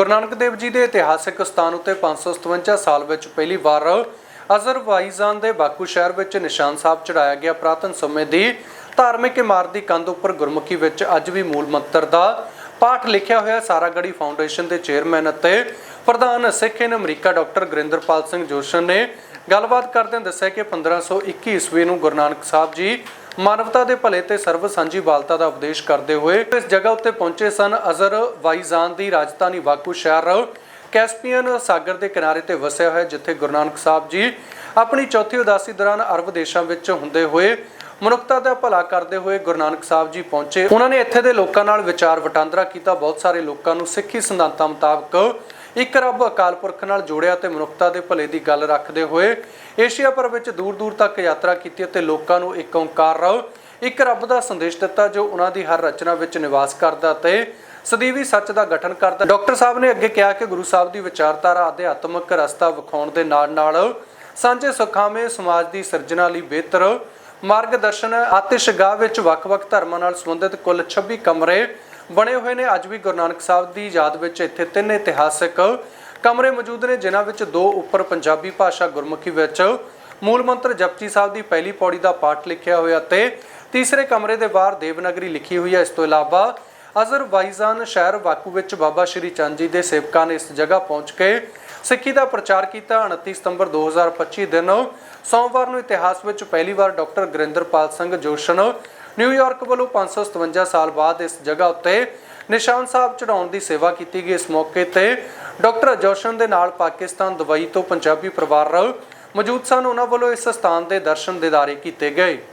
ਗੁਰੂ ਨਾਨਕ ਦੇਵ ਜੀ ਦੇ ਇਤਿਹਾਸਿਕ ਸਥਾਨ ਉੱਤੇ 557 ਸਾਲ ਵਿੱਚ ਪਹਿਲੀ ਵਾਰ ਅਜ਼ਰਬਾਈਜਾਨ ਦੇ ਬਾਕੂ ਸ਼ਹਿਰ ਵਿੱਚ ਨਿਸ਼ਾਨ ਸਾਹਿਬ ਚੜਾਇਆ ਗਿਆ। ਪ੍ਰਾਤਨ ਸਮੇਂ ਦੀ ਧਾਰਮਿਕ ਇਮਾਰਤ ਦੀ ਕੰਧ ਉੱਪਰ ਗੁਰਮੁਖੀ ਵਿੱਚ ਅੱਜ ਵੀ ਮੂਲ ਮੰਤਰ ਦਾ ਪਾਠ ਲਿਖਿਆ ਹੋਇਆ ਸਾਰਾਗੜੀ ਫਾਊਂਡੇਸ਼ਨ ਦੇ ਚੇਅਰਮੈਨ ਅਤੇ ਪ੍ਰਧਾਨ Sikh in America doctor Gurinderpal Singh Joshan ਨੇ ਗੱਲਬਾਤ ਕਰਦਿਆਂ ਦੱਸਿਆ ਕਿ 1521 ਈਸਵੀ ਨੂੰ ਗੁਰੂ ਨਾਨਕ ਸਾਹਿਬ ਜੀ ਮਾਨਵਤਾ ਦੇ ਭਲੇ ਤੇ ਸਰਵ ਸਾਂਝੀ ਦਾ ਉਪਦੇਸ਼ ਕਰਦੇ ਹੋਏ ਇਸ ਜਗ੍ਹਾ ਉੱਤੇ ਪਹੁੰਚੇ ਸਨ ਅਜ਼ਰਬਾਈਜਾਨ ਦੀ ਰਾਜਧਾਨੀ ਬਾਕੂ ਸ਼ਹਿਰ। ਕੈਸਪੀਅਨ ਸਾਗਰ ਦੇ ਕਿਨਾਰੇ ਤੇ ਵਸਿਆ ਹੋਇਆ ਜਿੱਥੇ ਗੁਰੂ ਨਾਨਕ ਸਾਹਿਬ ਜੀ ਆਪਣੀ ਚੌਥੀ ਉਦਾਸੀ ਦੌਰਾਨ ਅਰਬ ਦੇਸ਼ਾਂ ਵਿੱਚ ਹੁੰਦੇ ਹੋਏ ਮਨੁੱਖਤਾ ਦਾ ਭਲਾ ਕਰਦੇ ਹੋਏ ਗੁਰੂ ਨਾਨਕ ਸਾਹਿਬ ਜੀ ਪਹੁੰਚੇ। ਉਹਨਾਂ ਨੇ ਇੱਥੇ ਦੇ ਲੋਕਾਂ ਨਾਲ ਵਿਚਾਰ ਵਟਾਂਦਰਾ ਕੀਤਾ। ਬਹੁਤ ਸਾਰੇ ਲੋਕਾਂ ਨੂੰ ਸਿੱਖੀ ਸਿਧਾਂਤਾਂ ਮੁਤਾਬਕ ਇੱਕ ਰੱਬ ਅਕਾਲ ਪੁਰਖ ਨਾਲ ਜੋੜਿਆ ਤੇ ਮਨੁੱਖਤਾ ਦੇ ਭਲੇ ਦੀ ਗੱਲ ਰੱਖਦੇ ਹੋਏ ਏਸ਼ੀਆ ਭਰ ਵਿੱਚ ਦੂਰ ਦੂਰ ਤੱਕ ਯਾਤਰਾ ਕੀਤੀ ਅਤੇ ਲੋਕਾਂ ਨੂੰ ਇੱਕ ਓੰਕਾਰ ਇੱਕ ਰੱਬ ਦਾ ਸੰਦੇਸ਼ ਦਿੱਤਾ ਜੋ ਉਹਨਾਂ ਦੀ ਹਰ ਰਚਨਾ ਵਿੱਚ ਨਿਵਾਸ ਕਰਦਾ ਤੇ ਸਦੀਵੀ ਸੱਚ ਦਾ ਗਠਨ ਕਰਦਾ। ਡਾਕਟਰ ਸਾਹਿਬ ਨੇ ਅੱਗੇ ਕਿਹਾ ਕਿ ਗੁਰੂ ਸਾਹਿਬ ਦੀ ਵਿਚਾਰਧਾਰਾ ਅਧਿਆਤਮਕ ਰਸਤਾ ਵਿਖਾਉਣ ਦੇ ਨਾਲ ਨਾਲ ਸਾਂਝੇ ਸੁਖਾਵੇਂ ਸਮਾਜ ਦੀ ਸਿਰਜਣਾ ਲਈ ਬਿਹਤਰ ਮਾਰਗਦਰਸ਼ਨ ਆਤਿਸ਼ਗਾਹ ਵਿੱਚ ਵੱਖ-ਵੱਖ ਧਰਮਾਂ ਨਾਲ ਸੰਬੰਧਿਤ ਕੁੱਲ 26 ਕਮਰੇ ਬਣੇ ਹੋਏ ਨੇ। ਅੱਜ ਵੀ ਗੁਰੂ ਨਾਨਕ ਸਾਹਿਬ ਦੀ ਯਾਦ ਵਿੱਚ ਇੱਥੇ ਤਿੰਨ ਇਤਿਹਾਸਕ ਕਮਰੇ ਮੌਜੂਦ ਨੇ, ਜਿਨ੍ਹਾਂ ਵਿੱਚ ਦੋ ਉੱਪਰ ਪੰਜਾਬੀ ਭਾਸ਼ਾ ਗੁਰਮੁਖੀ ਵਿੱਚ ਮੂਲ ਮੰਤਰ ਜਪਜੀ ਸਾਹਿਬ ਦੀ ਪਹਿਲੀ ਪੌੜੀ ਦਾ ਪਾਠ ਲਿਖਿਆ ਹੋਇਆ ਤੇ ਤੀਸਰੇ ਕਮਰੇ ਦੇ ਬਾਹਰ ਦੇਵਨਗਰੀ ਲਿਖੀ ਹੋਈ ਹੈ। ਇਸ ਤੋਂ ਇਲਾਵਾ ਅਜ਼ਰਬਾਈਜਾਨ ਸ਼ਹਿਰ ਵਾਕੂ ਵਿੱਚ ਬਾਬਾ ਸ਼੍ਰੀ ਚੰਦ ਜੀ ਦੇ ਸੇਵਕਾਂ ਨੇ ਇਸ ਜਗ੍ਹਾ ਪਹੁੰਚ ਕੇ ਸਿੱਖੀ ਦਾ ਪ੍ਰਚਾਰ ਕੀਤਾ। 29 ਸਤੰਬਰ 2025 ਦਿਨ ਸੋਮਵਾਰ ਨੂੰ ਇਤਿਹਾਸ ਵਿੱਚ ਪਹਿਲੀ ਵਾਰ doctor Gurinderpal Singh Joshan New York ਵੱਲੋਂ 557 ਸਾਲ ਬਾਅਦ ਇਸ ਜਗ੍ਹਾ ਉੱਤੇ ਨਿਸ਼ਾਨ ਸਾਹਿਬ ਚੜਾਉਣ ਦੀ ਸੇਵਾ ਕੀਤੀ ਗਈ। ਇਸ ਮੌਕੇ ਤੇ ਡਾਕਟਰ ਜੋਸ਼ਨ ਦੇ ਨਾਲ ਪਾਕਿਸਤਾਨ ਦੁਬਈ ਤੋਂ ਪੰਜਾਬੀ ਪਰਿਵਾਰ ਮੌਜੂਦ ਸਨ। ਉਹਨਾਂ ਵੱਲੋਂ ਇਸ ਸਥਾਨ ਦੇ ਦਰਸ਼ਨ ਦਿਦਾਰੇ ਕੀਤੇ ਗਏ।